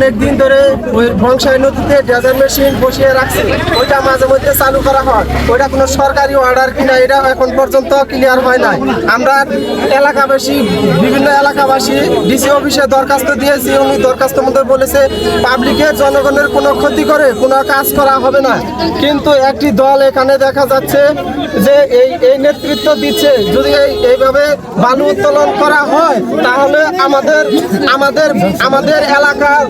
অনেক দিন ধরে ওই বংশাই নদীতে ডেজার মেশিন বসিয়ে রাখছে। ওইটা মাঝে মধ্যে চালু করা হয়। ওইটা কোনো সরকারি অর্ডার কিনা এটা এখন পর্যন্ত ক্লিয়ার হয় নাই। আমরা এলাকাবাসী, বিভিন্ন এলাকাবাসী ডিসি অফিসে দরখাস্ত দিয়েছি। উনি দরখাস্তের মধ্যে বলেছে পাবলিকের জনগণের কোনো ক্ষতি করে, কোনো কাজ করা হবে না। কিন্তু একটি দল এখানে দেখা যাচ্ছে যে এই এই নেতৃত্ব দিচ্ছে। যদি এই, এইভাবে বালু উত্তোলন করা হয়, তাহলে আমাদের আমাদের আমাদের এলাকার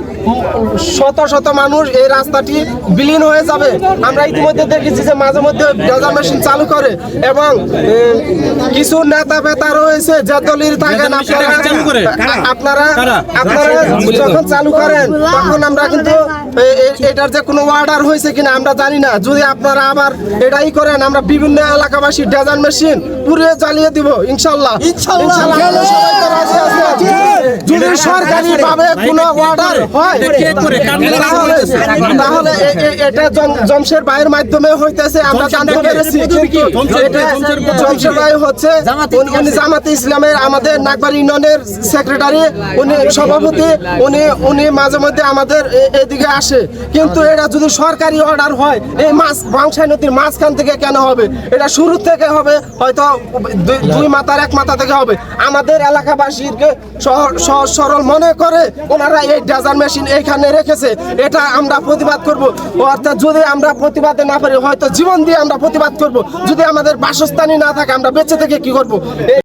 শত শত মানুষ এই রাস্তাটি বিলীন হয়ে যাবে। আমরা ইতিমধ্যে দেখেছি যে মাঝে মধ্যে ডেজার মেশিন চালু করে এবং কিছু নেতা বেতা রয়েছে যে দলিল থাকেন আপনারা? আপনারা আপনারা যখন চালু করেন তখন আমরা কিন্তু এটার যে কোনো অর্ডার হয়েছে কিনা আমরা জানি না। যদি আপনারা আবার এটাই করেন আমরা বিভিন্ন এলাকাবাসী ডেজার মেশিন পুড়িয়ে জ্বালিয়ে দিব ইনশাল্লাহ। ইনশাল্লাহ। যদি সরকারি ভাবে কোনো অর্ডার হয় এটা কে করে? কার নির্দেশে তাহলে এটা জমশের ভাইয়ের মাধ্যমে হইতেছে আমরা জানতে পেরেছি। জমশের- ভাই হচ্ছে উনি- জামাতে ইসলামের আমাদের নাগবাড়ি ইউনিয়নের সেক্রেটারি উনি সভাপতি উনি উনি মাঝে মধ্যে আমাদের এদিকে আসে। কিন্তু এটা যদি সরকারি অর্ডার হয় এই মাছ বাংশাই নদীর মাঝখান থেকে কেন হবে? এটা শুরু থেকে হবে হয়তো দুই- দুই মাথার এক মাথা থেকে হবে। আমাদের এলাকাবাসীকে সহ- সরল মনে করে, ওনারা এই ডাজার মেশিন এইখানে রেখেছে। এটা আমরা প্রতিবাদ করব। অর্থাৎ যদি আমরা প্রতিবাদে না পারি, হয়তো জীবন দিয়ে আমরা প্রতিবাদ করব। যদি আমাদের বাসস্থানই না থাকে, আমরা বেঁচে থেকে কি করব?